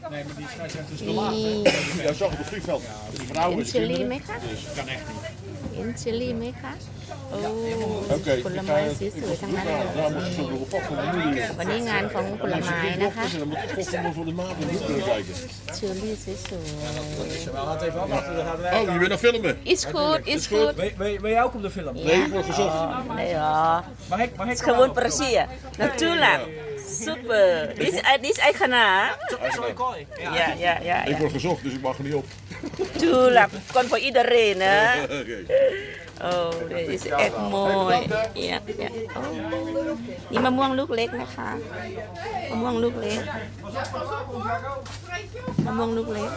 Nee, maar die zijn zijn dus te นี่ laat. hè. Ja, zag het op het vliegveld. Die vrouwen เห็น en เชอรี่ไหมคะ Dus kan echt niet. เห็นเชอรี่ไหมคะ โอ้ Oké, ผล ik ไม้ ga สวยๆทั้งนั้นเลย Ja, daar moet je zo nog op pad van de moeder. วันนี้งานของผลไม้นะคะ En dan moet je toch voor de maat in de hoek kunnen kijken. เชอรี่สวย Wel, laat even afwachten, dan gaan we Oh, je bent aan filmen? ๆ It's good It's good Wil, wil, wil jij ook op de film? Nee, ik word gezocht. Nee hoor Mag ik? Mag ik? Gewoon precies Natuurlijk Super This this Aikana Sorry, kooi. Ja. Ja ja ja Ik ja word gezocht, dus ik mag er niet op. Tuurlijk Kon voor iedereen hè Oké. Oh, dit is echt mooi. Ja, ja. Oh. นี่มะม่วงลูกเล็กนะคะมะม่วงลูกเล็กมะม่วงลูกเล็ก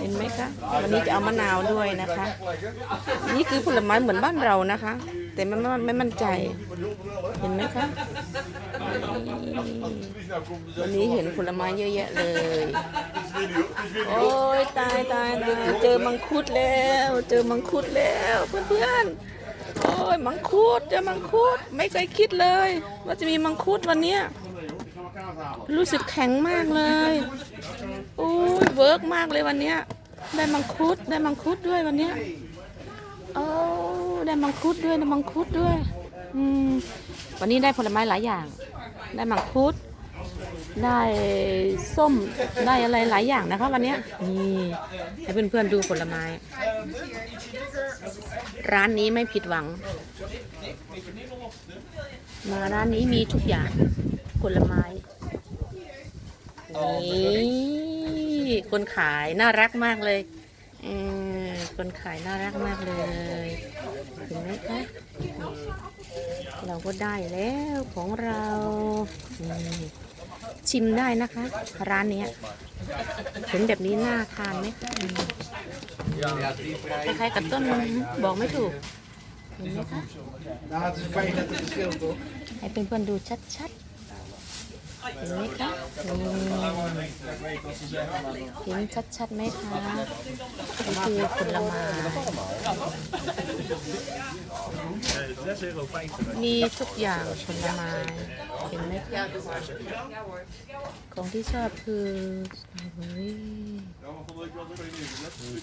เห็นไหมคะ วันนี้จะเอามะนาวด้วยนะคะ นี่คือผลไม้เหมือนบ้านเรานะคะ แต่ม่ไม่ไม่มั่นใจ เห็นไหมคะวันนี้เห็นผลไม้เยอะแยะเลย โอ้ยตายตายตายเจอมังคุดแล้ว เจอมังคุดแล้วเพื่อนๆโอ้ยมังคุดเจอมังคุดไม่เคยคิดเลย ว่าจะมีมังคุดวันเนี้ยรู้สึกแข็งมากเลยโอ้ยเวิร์กมากเลยวันเนี้ยได้มังคุดได้มังคุดด้วยวันเนี้ยโอ้ ได้มังคุดด้วยได้มังคุดด้วย อืม วันนี้ได้ผลไม้หลายอย่าง ได้มังคุด ได้ส้ม ได้อะไรหลายอย่างนะคะวันนี้นี่ให้เพื่อนๆดูผลไม้ ร้านนี้ไม่ผิดหวัง มาร้านนี้มีทุกอย่างผลไม้นี่คนขายน่ารักมากเลยเออ คนขายน่ารักมากเลยเห็นไหมคะนี่เราก็ได้แล้วของเรานี่ชิมได้นะคะ ร้านเนี้ยเห็นแบบนี้น่าทานไหมคะอืมคล้ายๆกับต้นมันบอกไม่ถูกเห็นไหมคะ Nou, het is kan je net het verschil toch? ให้เพื่อนๆดูชัดๆ เห็นไหมคะอืมเห็นชัดๆไหมคะนี่คือผลไม้มีทุกอย่างผลไม้เห็นไหมคะของที่ชอบคือสตรอเบอรี่